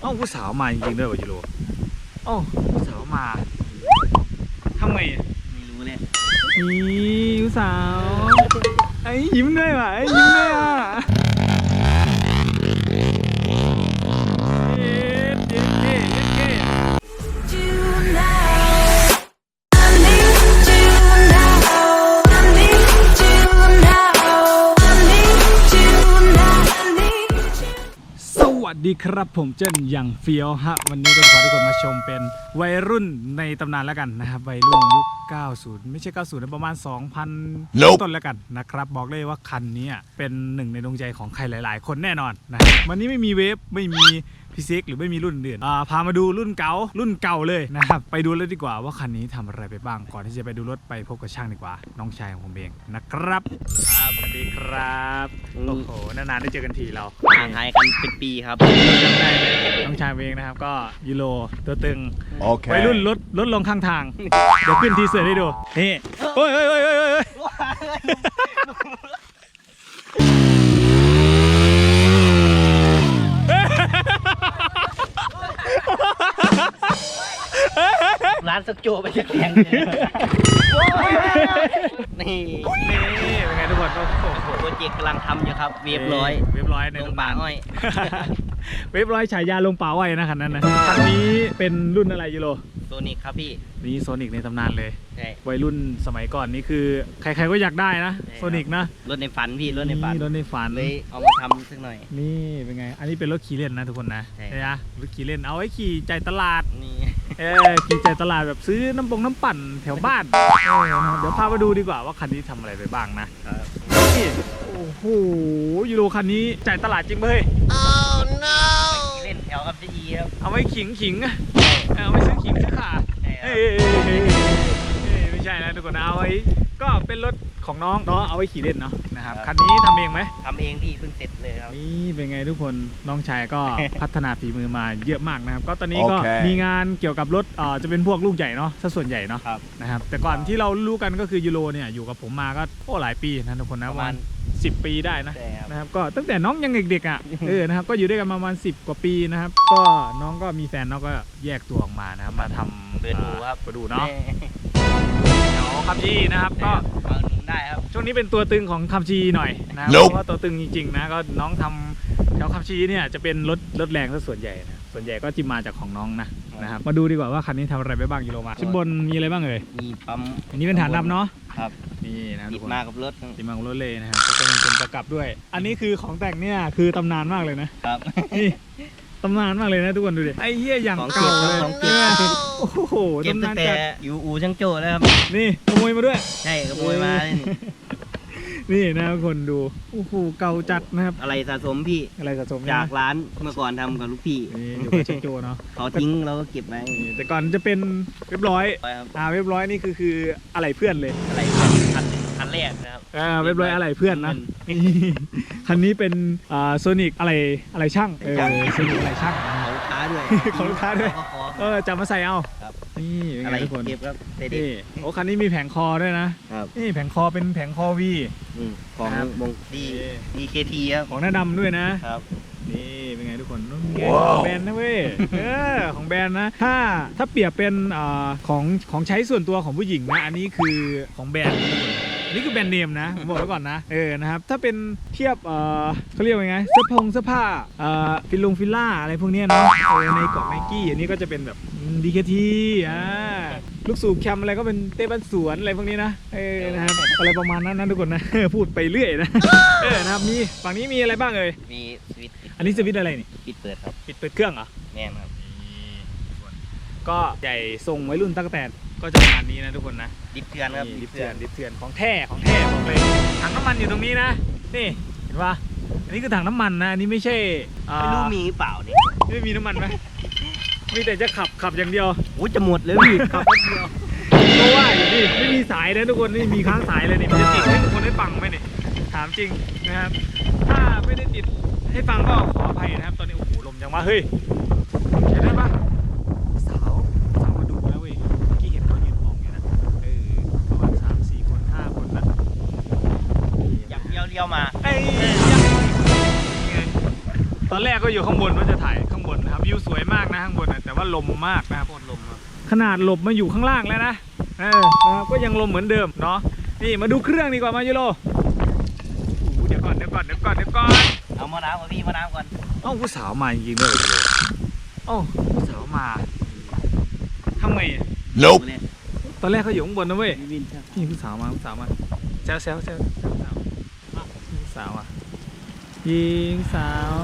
เอ้าผู้สาวมาจริงๆด้วยวะยูโรเอ้าผู้สาวมาทำไงอะไม่รู้เลยนี่ผู้สาวไอ้ยิ้มด้วยว่ะไอ้ยิ้มด้วยอะ วัสดีครับผมเจนอย่างเฟียวฮะวันนี้ก็จะพาทุกคนมาชมเป็นวัยรุ่นในตำนานแล้วกันนะครับวัยรุ่นยุค 90 ไม่ใช่ 90นะประมาณ 2000 Nope ต้นแล้วกันนะครับ บอกเลยว่าคันนี้เป็นหนึ่งในดวงใจของใครหลาย ๆ คนแน่นอนนะวันนี้ไม่มีเวฟไม่มี พิซิกหรือไม่มีรุ่นอื่นอ่าพามาดูรุ่นเก่ารุ่นเก่าเลยนะครับไปดูเลยดีกว่าว่าคันนี้ทำอะไรไปบ้างก่อนที่จะไปดูรถไปพบกับช่างดีกว่า น้องชายของผมเองนะครับครับสวัสดีครับโอ้โหนานๆได้เจอกันทีเราห่างหายกันเป็นปีครับจำได้เลยน้องชายเองนะครับก็ยูโรตัวตึง Okay. วัยรุ่นรถรถลงข้างทางเดี๋ยวขึ้นทีเสือให้ดูนี่โอ้ยโอ้ยโอ้ยโอ้ย สักโจไปจะแข่งนี่นี่เป็นไงทุกคนโอ้โหโปรเจกต์กำลังทำอยู่ครับเรียบร้อยเรียบร้อยในลงตำป่านานอ้อย เว็บร้อยฉายาลงป่าไว้นะคันนั้นนะคันนี้เป็นรุ่นอะไรยูโรโซนิกครับพี่นี่โซนิกในตำนานเลย ใช่วัยรุ่นสมัยก่อนนี่คือ ใครๆก็อยากได้นะใช่ครับโซนิกนะรถในฝันพี่รถในฝันรถในฝันเลยเอามาทำสักหน่อย นี่เป็นไง อันนี้เป็นรถขี่เล่นนะทุกคนนะใช่ใช่ไหมรถขี่เล่นเอาไว้ขี่ใจตลาดนี่ เออขี่ใจตลาดแบบซื้อน้ำปงน้ำปั่นแถวบ้านเออนะครับเดี๋ยวพาไปดูดีกว่าว่าคันนี้ทำอะไรไปบ้างนะนี่โอ้โหยูโรคันนี้ใจตลาดจริงเว้ยเล่นแถวกับจีครับเอาไว้ขิงขิงอะเออเอาไว้ซื้อขิงซื้อข่าใช่คเอ้รัยบเอ้ยเอ้ยเอ้ยเอ้ยไม่ใช่นะทุกคนนะเอาไว้ก็เป็นรถของน้องน้องเอาไว้ขี่เล่นเนาะนะครับคันนี้ทำเองไหมทำเองพี่เพิ่งเสร็จ เลยครับ นี่เป็นไงทุกคนน้องชายก็พัฒนาฝีมือมาเยอะมากนะครับ ก็ตอนนี้ก็โอเคมีงานเกี่ยวกับรถเอ่อจะเป็นพวกลูกใหญ่เนาะซะส่วนใหญ่เนาะครับ นะครับ แต่ก่อนที่เรารู้กันก็คือยูโรเนี่ยอยู่กับผมมาก็โอ้หลายปีนะทุกคนนะปประระมามาณณ10ปีได้นะใช่ครับ นะครับก็ตั้งแต่น้องยังเด็กๆอะ เออนะครับก็อยู่ด้วยกันมาประมาณ10กว่าปีนะครับ ก็น้องก็มีแฟนน้องก็แยกตัวออกมานะครับมาทำเปิดดูครับ เปิดดูเนาะแม่เดี๋ยวคับจีนะครับก็เอาหนุน ได้ครับ ช่วงนี้เป็นตัวตึงของคัมชีหน่อยนะเพ Nope ราะว่าตัวตึงจริงๆนะก็น้องทำแถวคัมชีเนี่ยจะเป็นรถรถแรงซะส่วนใหญ่นะส่วนใหญ่ก็จิมาจากของน้องนะนะครับมาดูดีกว่าว่าคันนี้ทำอะไรไปบ้างกิโลมาชิ้นบนมีอะไรบ้างเอ่ยมีปั๊มอันนี้เป็นฐานดำเนาะครับนี่นะทุติกดคนมากับรถติดมาของรถเลยนะครับก็จะมีเป็นประกับด้วย อันนี้คือของแต่งเนี่ยคือตำนานมากเลยนะครับนี่ ตำนานมากเลยนะทุกคนดูดิไอ้เหี้ยอย่างของเก็เก่าบเลยของเก็บใช่ไหมโอ้โหเก็บตำตั้นางนแต่จัดอยู่อูช่างโจ้แล้วครับ นี่ขโมยมาด้วย ใช่ขโมยมานี่นี่นะทุกคนดูโอ้โหเก่าจัดนะครับ อะไรสะสมพี่ อะไรสะสมจากนะร้านเมื่อก่อนทำกับลูกพี่นี่อยู่กับเชนโจเนาะเขาทิ้งเราก็เก็บไว้นี่แต่ก่อนจะเป็นเรียบร้อยไว้ครับอ่าเรียบร้อยนี่คือคืออะไรเพื่อนเลย อะไรคันคัน แรกนะครับ อ่าเรียบร้อยอะไรเพื่อนนะนี่คันนี้เป็นอ่าโซนิกอะไรอะไรช่างเออโซนิกอะไรช่างนะของลูกค้าด้วยของลูกค้าด้วยเขขอ เออจำมาใส่เอาครับ นี่เป็นอะไงไรทุกคน เก็บครับเด็ด นี่โอ้คันนี้มีแผงคอด้วยนะครับ นี่แผงคอเป็นแผงคอวีอืมของครับวงดีดีเคทีครับของหน้าดำด้วยนะ ครับ นี่เป็นไงทุกคนนุ่นไงว้าวของแบรนด์นะเว้ยเออของแบรนด์นะ ถ้าถ้าเปรียบเป็นอาของของใช้ส่วนตัวของผู้หญิงนะ อันนี้คือของแบรนด์นะทุกคนอั นนี้คือแบรนด์เนมนะผมบอกไว้ก่อนนะ เออ นะครับ ถ้าเป็นเทียบ เออเขาเรียกว่าไง เสื้อผงเสื้อผ้า เอ่อ ฟิลลงฟิลล่าอะไรพวกเนี้ยเนาะเออในเกาะไนกี้ อันนี้ก็จะเป็นแบบดีเคทีอ่า ลูกสูบแคมอะไรก็เป็นเต้บันสวนอะไรพวกนี้นะ เออ นะครับ อะไรประมาณนั้นนะทุกคนนะ พูดไปเรื่อยนะ เออ นะครับ มี ฝั่งนี้มีอะไรบ้างเอ่ย มีสวิตช์อันนี้สวิตช์อะไรนี่ ปิดเปิดครับ ปิดเปิดเครื่องเหรอ แน่นครับ ก็ใหญ่ทรงไว้รุ่นตั้งแต่ ก็จะประมาณนี้นะทุกคนนะดิฟเทือนครับนี่ดิฟเถื่อนดิฟเถื่อนของแท้ของแท้บอกเลยถังน้ำมันอยู่ตรงนี้นะ นี่เห็นปะอันนี้คือถังน้ำมันนะอันนี้ไม่ใช่อ่าไม่รู้มีหรือเปล่าเนี่ยไม่มีน้ำมันไหมมีแต่จะขับขับอย่างเดียวโอ้จะหมดเลยพี่ขับแป๊บเดียวเพราะว่าอย่างนี้ไม่มีสายนะทุกคนไม่มีค้างสายเลยนี่มันจะติดให้ทุกคนได้ฟังไหมเนี่ยถามจริงนะครับ ถ้าไม่ได้ติดให้ฟังก็ขออภัยนะครับ ตอนนี้โอ้โหลมยังว่าเฮ้ย อ้ยังไงตอนแรกก็อยู่ข้างบนว่าจะถ่ายข้างบนนะครับวิวสวยว่าลมมากนะครับโคตรลมครับขนาดหลบมาอยู่ข้างล่างแล้วนะเออนะครับก็ยังลมเหมือนเดิมเนาะนี่มาดูเครื่องดีกว่ามายูโรอู้เดี๋ยวก่อนเดี๋ยวก่อนเดี๋ยวก่อนเดี๋ยวก่อนเอามะนาวก่อนพี่มะนาวก่อนเอ้าผู้สาวมาจริงๆด้วยยูโรเอ้าผู้สาวมาทำไงอะ Nope เลยตอนแรกเขาอยู่ข้างบนนะเว้ยพี่วินครับนี่ผู้สาวมาผู้สาวมาแซวแซวแซวแซวสาวผู้สาวอะ ยิงสาว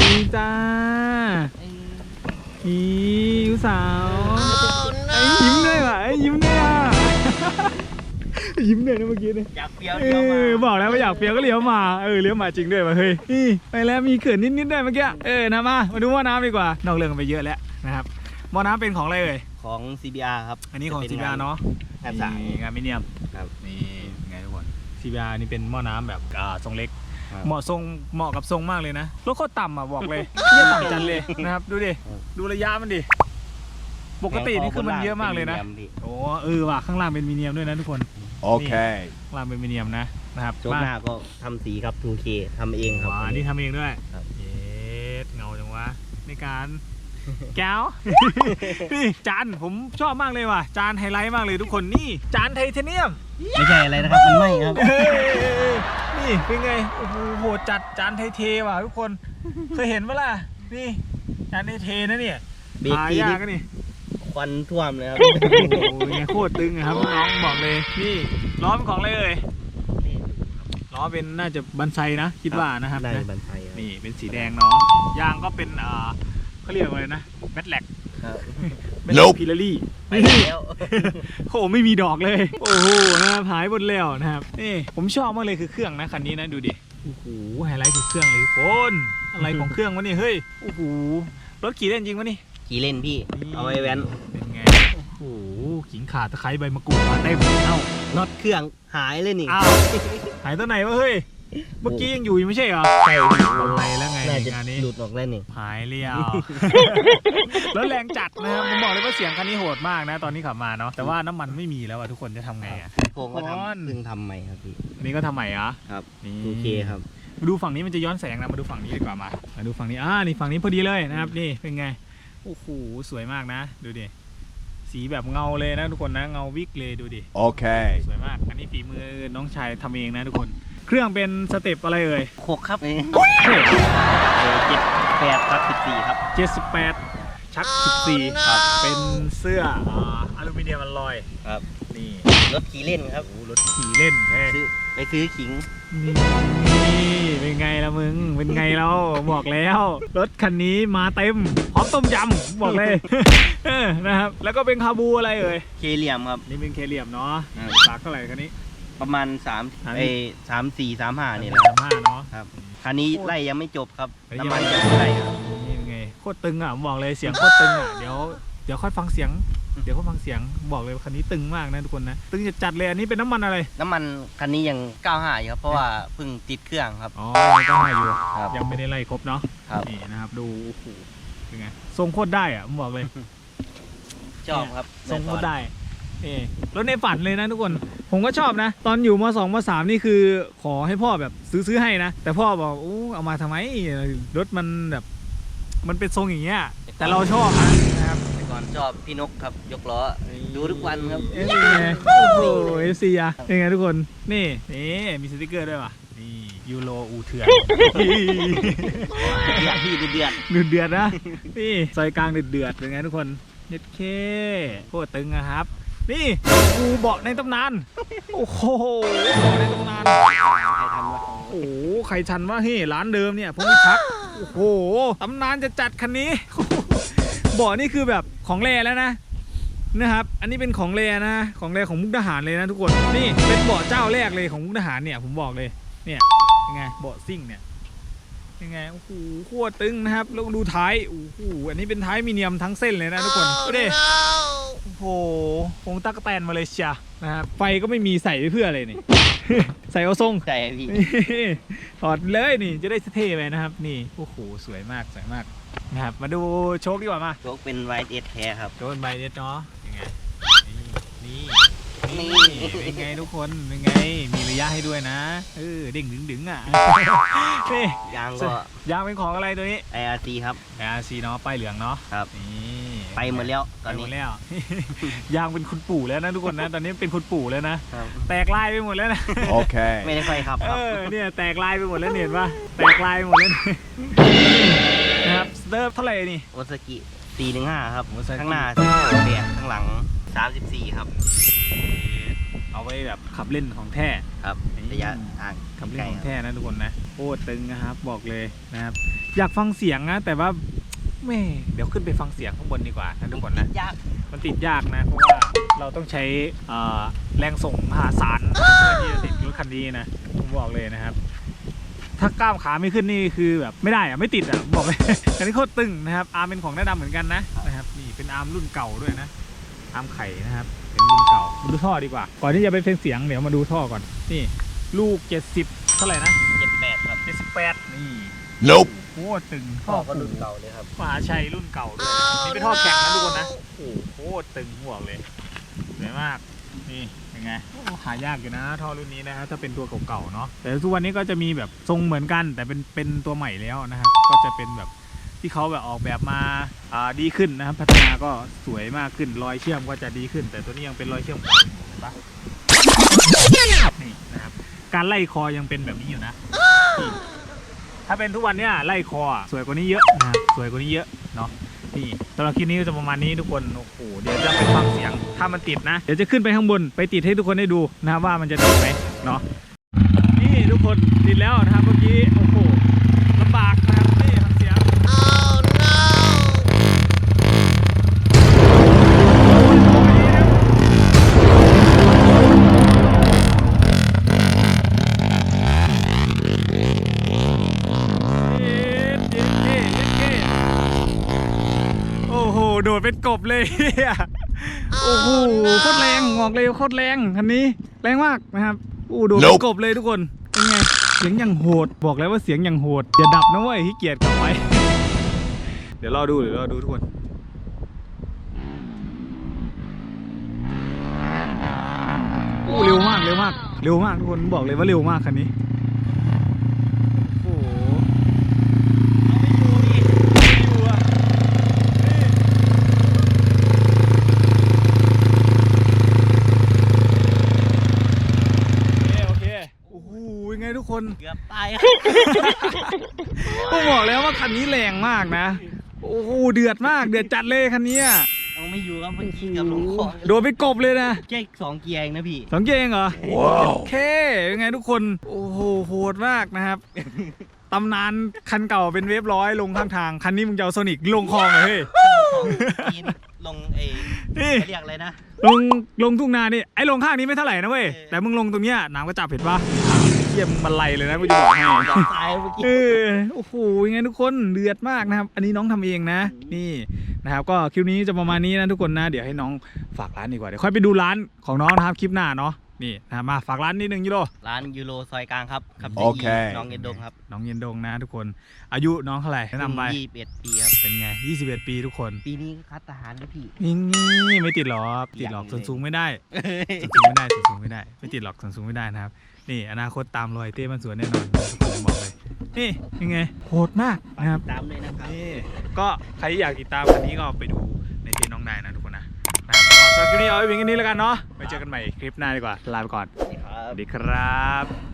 ยิงจ้ายิงผู้สาวไอ้ยยิ้มด้วยว่ะไอ้ยยิ้มด้วยอะยิ้มด้วยนะเมื่อกี้เนี่ยอยากเปรี้ยวเอเดียวมาอบอกแล้วว่าอยากเปรียวก็เลี้ยวมาเออเลี้ยวมาจริงด้วยว่ะเฮ้ยนี่ไปแล้วมีเขื่อนนิดๆด้วยเมื่อกี้เออนะมามาดูหม้อน้ำดีกว่านอกเรื่องกันไปเยอะแล้วนะครับหม้อน้ำเป็นของอะไรเอ่ย ของ CBR ครับ อันนี้ของจะซีป็บีอาเนาะงานสายนี่งานมิเนียม ครับ นี่ไงทุกคนซีบีอานี่เป็นหม้อน้ำแบบอ่าทรงเล็กครับ เหมาะทรงเหมาะกับทรงมากเลยนะรถโคตรต่ำอะบอกเลยเยี่ยต่ำจันเลยนะครับ ดูดิครับดูระยะมันดิปกตินี่คือมันเยอะมากเลยนะป็มีมพี่โอ้เออว่ะข้างล่างเป็นมิเนียมด้วยนะทุกคน Okay. ข้างล่างเป็นมิเนียมนะนะครับโชคหน้าก็ทำสีครับ 2K ทำเองครับว้านี่ทำเองด้วยครับเย็ดเงาจังวะในการ แก้ว นี่จานผมชอบมากเลยว่ะ จานไฮไลท์มากเลยทุกคนนี่ จานไทเทเนียม ไม่ใช่อะไรนะครับ มันไหม้ครับ เฮ้ยนี่เป็นไง โอ้โหโหดจัดจานไทเทว่ะทุกคน เคยเห็นปะล่ะ นี่ จานไทเทนะเนี่ยเบรกหาทียานี่กอะนี่ ควันท่วมเลยครับ โอ้โหเป็นไงโคตรตึงอะครับน้องบอกเลยนี่ล้อเป็นของอะไรเอ่ยล้อเป็นน่าจะบันไซนะ คิดว่านะครับได้นะบันไทยครับนี่เป็นสีแดงเนาะยางก็เป็นอ่า เขาเรียกว่าอะไรนะแมทแลกครับแมทแลก Nope พิลารี่ ไปแล้ว โอ้โหไม่มีดอกเลย โอ้โหนะครับหายหมดแล้วนะครับนี่ผมชอบมากเลยคือเครื่องนะคันนี้นะดูดิโอ้โหไฮไลท์คือเครื่องเลยทุกคนอะไรของเครื่องวะเนี่ยเฮ้ยโอ้โหรถขี่เล่นจริงวะนี่ ขี่เล่นพี่เอาไว้แว้นเป็นไงโอ้โหขิงขาตะไคร้ใบมะกรูดมาเต็มเอ้าน็อตเครื่องหายเลยนี่ อ้าวหายตัวไหนวะเฮ้ย เมื่อกี้ยังอยู่อยู่ไม่ใช่เหรอใช่พี่อะไรแล้วไงน่าจะงานนี้หลุดออกแล้วนี่หายเลี้ยว แล้วแรงจัดนะครับผมบอกเลยว่าเสียงคันนี้โหดมากนะ ตอนนี้ขับมาเนาะแต่ว่าน้ำมันไม่มีแล้วอะทุกคนจะทำไงอะโครงก็ก่อนทำเพิ่งทำใหม่ครับพี่อันนี้ก็ทำใหม่เหรอครับนี่ 2K ครับ มาดูฝั่งนี้มันจะย้อนแสงนะมาดูฝั่งนี้ดีกว่ามามาดูฝั่งนี้อ่านี่ฝั่งนี้พอดีเลยนะครับนี่เป็นไงโอ้โหสวยมากนะ ดูดิสีแบบเงาเลยนะทุกคนนะเงาวิกเลยดูดิ Okay. สวยมากอันนี้ฝีมือน้องชายทำเองนะทุกคน เครื่องเป็นสเต็ปอะไรเอ่ยหกครับเจ็ดแปดครับสิบสี่ครับ78ชัก14ครับ เป็นเสื้ออ่าอลูมิเนียมอลลอยครับ นี่รถขี่เล่นครับโอ้รถขี่เล่นเฮ้ยซื้อไปซื้อขิงนี่เป็นไงละมึง เป็นไงเราบอกแล้ว รถคันนี้มาเต็มพร้อมต้มยำบอกเลยเออนะครับ แล้วก็เป็นคาบูอะไรเอ่ยเคเหลี่ยมครับ นี่เป็นเคเลียมเนาะครับปากเท่าไหร่คันนี้ ประมาณสามสาม เอสามสี่สามห้านี่แหแหละละห้าเนาะ ครับคันนี้ไล่ยังไม่จบครับเฮ้ย น้ำมันยังไม่ไล่ครับ นี่เป็นไงโคตรตึงอะผมบอกเลยเสียงโคตรตึงอะเดี๋ยวเดี๋ยวค่อยฟังเสียง เดี๋ยวค่อยฟังเสียงบอกเลยว่าคันนี้ตึงมากนะทุกคนนะตึงจะจัดเลยอันนี้เป็นน้ำมันอะไรน้ำมันคันนี้ยัง95อยู่ครับ เพราะว่าเพิ่งติดเครื่องครับ อ๋อยังต้องให้อยู่ครับ ยังไม่ได้ไล่ครบเนาะครับ นี่นะครับ ดูโอ้โหเป็นไงทรงโคตรได้อะผมบอกเลย ชอบครับทรงโคตรได้ นี่รถในฝันเลยนะทุกคน ผมก็ชอบนะ ตอนอยู่มสองมสามนี่คือขอให้พ่อแบบซื้อซื้อให้นะ แต่พ่อบอกอู้เอามาทำไมรถมันแบบมันเป็นทรงอย่างเงี้ย แต่เราชอบนะนะครับแต่ก่อนชอบพี่นกครับ ยกล้อ ดูทุกวันครับเอ้ยเป็นไงโอ้โหเอฟซีอะเป็นไงทุกคน นี่นี่มีสติกเกอร์ด้วยว่ะนี่ยูโรอูเถื่อนอยากพี่เดือดเดือดเดือดนะ นี่ซอยกลางเดือดเดือดเป็นไงทุกคนเน็ดเคโคตรตึงอะครับ นี่กูเบาะในตำนาน โอ้โหเบาะในตำนานๆใครทำวะโอ้โหใครทันว่าเฮ้ยร้านเดิมเนี่ยผมไม่ชัก โอ้โหตำนานจะจัดคันนี้เบาะนี่คือแบบของแรแล้วนะนะครับ อันนี้เป็นของแรนะของแรของมุกดาหารเลยนะทุกคน นี่เป็นเบาะเจ้าแรกเลยของมุกดาหารเนี่ยผมบอกเลย เนี่ยยังไงเบาะซิ่งเนี่ยยังไงโอ้โหโคตรตึงนะครับ แล้วดูท้ายโอ้โหอันนี้เป็นท้ายมีเนียมทั้งเส้นเลยนะทุกคนดูดิ โอ้โหคงตักกะแตนมาเลยเชียนะครับไฟก็ไม่มีใส่ไว้เพื่ออะไรนี่ ใส่เอาทรงใช่พี่นี่ถอดเลยนี่จะได้เท่ไปนะครับ นี่โอ้โหสวยมากสวยมากนะครับมาดูโชคดีกว่ามาโชคเป็นไวท์เอสแท้ครับโชคใบเด็ดเนาะยังไงนี่นี่นี่เป็นไงทุกคนเป็นไงมีระยะให้ด้วยนะเออเด้งดึงดึงๆอะนี่ยางก็ยางเป็นของอะไรตัวนี้ ARC ครับ RC เนาะป้ายเหลืองเนาะครับนี่ ไปหมดแล้วตไปอนหมนี้ดแล้ว ยางเป็นคุณปู่แล้วนะทุกคนนะ ตอนนี้เป็นคุณปู่แล้วนะ ครับ แตกลายไปหมดแล้วนะ Okay. ไม่ได้ค่อยครับคเอรับอเนี่ยแตกลายไปหมดแล้วเนี่ยเห็นปะแตกลายไปหมดแล้วเนี่ยนะครับสเติร์ฟเท่าไหร่นี่ โอซากิ 415 ครับ โอซากิ ข้างหน้าแปดข้างหลัง 34 ครับ เอาไว้แบบขับเล่นของแท้ ครับนี่ระยะทางขับเล่ไกนลของครับแท้นะทุกคนนะโคตรตึงนะครับบอกเลยนะครับ อยากฟังเสียงนะแต่ว่า แม่เดี๋ยวขึ้นไปฟังเสียงข้างบนดีกว่านะทุกคนนะ ยากมันติดยากนะ เพราะว่าเราต้องใช้เอ่อแรงส่งมหาศาลเพื่อที่จะติดรถคันนี้นะ ผมบอกเลยนะครับ ถ้ากล้ามขาไม่ขึ้นนี่คือแบบไม่ได้อะไม่ติดอะผมบอกเลย อันนี้โคตรตึงนะครับ อาร์มเป็นของหน้าดำเหมือนกันนะนะครับนี่เป็นอาร์มรุ่นเก่าด้วยนะ อาร์มไข่นะครับ เป็นรุ่นเก่ามาดูท่อดีกว่า ก่อนที่จะไปเป็นเสียงเดี๋ยวมาดูท่อก่อน นี่ ลูก 70เท่าไหร่นะ78ครับ78นี่ Nope. โคตรตึงพ่อก็รุ่นเก่าเลยครับมหาชัยรุ่นเก่าด้วยนี่เป็นท่อแข็งนะทุกคนนะโอ้โหโคตรตึงหัวเลยสวยมากนี่เป็นไงโอ้หายากอยู่นะท่อรุ่นนี้นะฮะถ้าเป็นตัวเก่าๆเนาะแต่ทุกวันนี้ก็จะมีแบบทรงเหมือนกัน แต่เป็นเป็นตัวใหม่แล้วนะครับก็จะเป็นแบบที่เขาแบบออกแบบมาอ่าดีขึ้นนะครับ พัฒนาก็สวยมากขึ้นรอยเชื่อมก็จะดีขึ้น แต่ตัวนี้ยังเป็นรอยเชื่อมเก่าอยู่เห็นปะนี่นะครับการไล่คอยังเป็นแบบนี้อยู่นะนี่ ถ้าเป็นทุกวันเนี้ยไล่คออะสวยกว่านี้เยอะนะครับสวยกว่านี้เยอะเนาะนี่สำหรับคลิปนี้ก็จะประมาณนี้ทุกคนโอ้โหเดี๋ยวจะไปฟังเสียงถ้ามันติดนะ เดี๋ยวจะขึ้นไปข้างบนไปติดให้ทุกคนได้ดูนะครับว่ามันจะติดไหมเนาะนี่ทุกคนติดแล้วนะครับเมื่อกี้ ดดเป็นกบเลยเหี้ยโอ้โหโคตรแรงบอกเลยโคตรแรงคันนี้ แรงมากนะครับโอ้โดดเป็น Nope กบเลยทุกคนเป็นไงเสียงอย่างโหด บอกแล้วว่าเสียงอย่างโหดอย่าดับนะเว้ยขี้เกียจกลับไปเดี๋ยวรอดูเดี๋ยวรอดูทุกคนโอ้เร็วมากเร็วมากเร็วมากทุกคนบอกเลยว่าเร็วมากคันนี้ โอ้โหเอาไม่อยู่ดิไม่อยู่อะนี่โอเค โอเค โอ้โหยังไงทุกคน เกือบตายครับผมบอกแล้วว่าคันนี้แรงมากนะ โอ้โหเดือดมากเดือดจัดเลยคันนี้อะเอาไม่อยู่ครับเมื่อกี้เกับลงคลองโดนไปกบเลยนะแค่สองเกียร์เองนะพี่สองเกงเหรอว้าวโอเคยังไงทุกคน โอ้โหโหดมากนะครับ ตำนานคันเก่าเป็นเวฟร้อยลงข้างทาง คันนี้มึงจะเอาโซนิกลงคลองเลยเฮ้ยกินลงเอนี่ เขาเรียกอะไรนะ ลงลงทุ่งนานี่ไอ้ลงข้างนี้ไม่เท่าไหร่นะเว้ยเออแต่มึงลงตรงเนี้ยน้ำก็จับเห็นปะ เยี่ยมมันไหลเลยนะกูจะบอกให้เกือบตายเมื่อกี้เออโอ้โหยังไงทุกคนเดือดมากนะครับ อันนี้น้องทำเองนะ นี่นะครับ ก็คลิปนี้จะประมาณนี้นะทุกคนนะ เดี๋ยวให้น้องฝากร้านดีกว่าเดี๋ยวค่อยไปดูร้านของน้องนะครับคลิปหน้าเนาะนี่นะครับมาฝากร้านนิดนึงยูโรร้านยูโรซอยกลางครับครับโอเคน้องเอ็นดงครับน้องเย็นดงนะทุกคนอายุน้องเท่าไหร่แนะนำไปยี่สิบเอ็ดปีครับเป็นไง21ปีทุกคน ปีนี้คัดทหารด้วยพี่นี่นี่ไม่ติดหรอกติดหรอกยังส่วนเลยสูงไม่ได้ส่วนสูงไม่ได้ส่วนสูงไม่ได้ ไม่ติดหรอกส่วนสูงไม่ได้นะครับ นี่อนาคตตามรอยเต้มันสวนแน่นอนทุกคนบอกเลยนี่ยังไงโหดมากนะครับตามเลยนะครับนี่ก็ใครที่อยากติดตามคันนี้ก็ไปดูในเพจน้องนายนะทุกคนนะนะครับก็สำหรับคลิปนี้เอาไว้เพียงแค่นี้แล้วกันเนาะไปเจอกันใหม่คลิปหน้าดีกว่าลาไปก่อนครับสวัสดีครับ